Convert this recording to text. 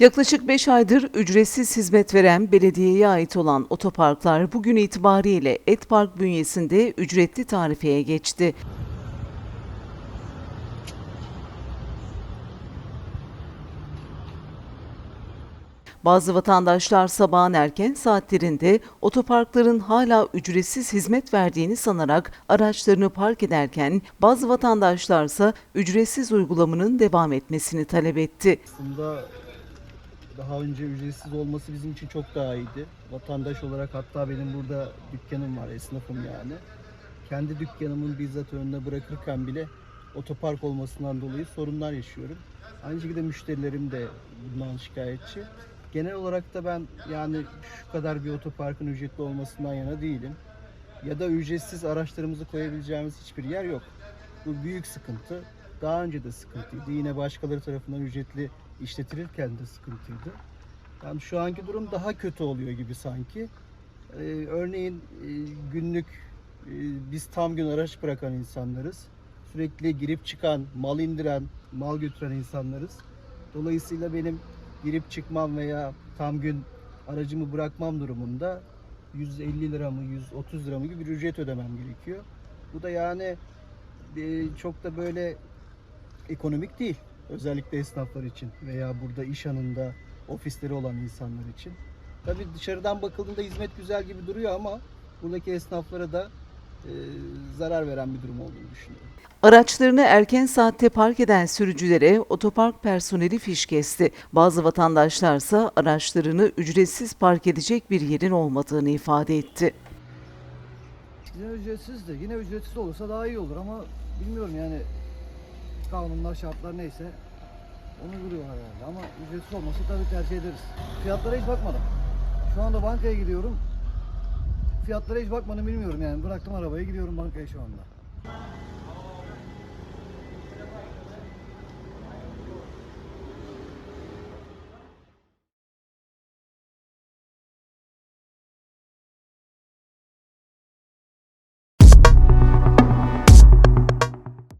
Yaklaşık 5 aydır ücretsiz hizmet veren belediyeye ait olan otoparklar bugün itibariyle Etpark bünyesinde ücretli tarifeye geçti. Bazı vatandaşlar sabahın erken saatlerinde otoparkların hala ücretsiz hizmet verdiğini sanarak araçlarını park ederken bazı vatandaşlarsa ücretsiz uygulamanın devam etmesini talep etti. Aslında daha önce ücretsiz olması bizim için çok daha iyiydi. Vatandaş olarak hatta benim burada dükkanım var, esnafım yani. Kendi dükkanımın bizzat önüne bırakırken bile otopark olmasından dolayı sorunlar yaşıyorum. Aynı şekilde müşterilerim de bundan şikayetçi. Genel olarak da ben yani şu kadar bir otoparkın ücretli olmasından yana değilim. Ya da ücretsiz araçlarımızı koyabileceğimiz hiçbir yer yok. Bu büyük sıkıntı. Daha önce de sıkıntıydı. Yine başkaları tarafından ücretli işletilirken de sıkıntıydı. Yani şu anki durum daha kötü oluyor gibi sanki. Ee, örneğin e, günlük e, biz tam gün araç bırakan insanlarız. Sürekli girip çıkan, mal indiren, mal götüren insanlarız. Dolayısıyla benim girip çıkmam veya tam gün aracımı bırakmam durumunda 150 lira mı 130 lira mı gibi bir ücret ödemem gerekiyor. Bu da yani e, çok da böyle ekonomik değil. Özellikle esnaflar için veya burada iş anında ofisleri olan insanlar için. Tabii dışarıdan bakıldığında hizmet güzel gibi duruyor ama buradaki esnaflara da e, zarar veren bir durum olduğunu düşünüyorum. Araçlarını erken saatte park eden sürücülere otopark personeli fiş kesti. Bazı vatandaşlarsa araçlarını ücretsiz park edecek bir yerin olmadığını ifade etti. Yine ücretsiz de yine ücretsiz olursa daha iyi olur ama bilmiyorum yani kanunlar şartlar neyse onu vuruyorlar herhalde ama ücretsiz olması tabii tercih ederiz. Fiyatlara hiç bakmadım. Şu anda bankaya gidiyorum. Fiyatlara hiç bakmadım bilmiyorum yani bıraktım arabayı gidiyorum bankaya şu anda.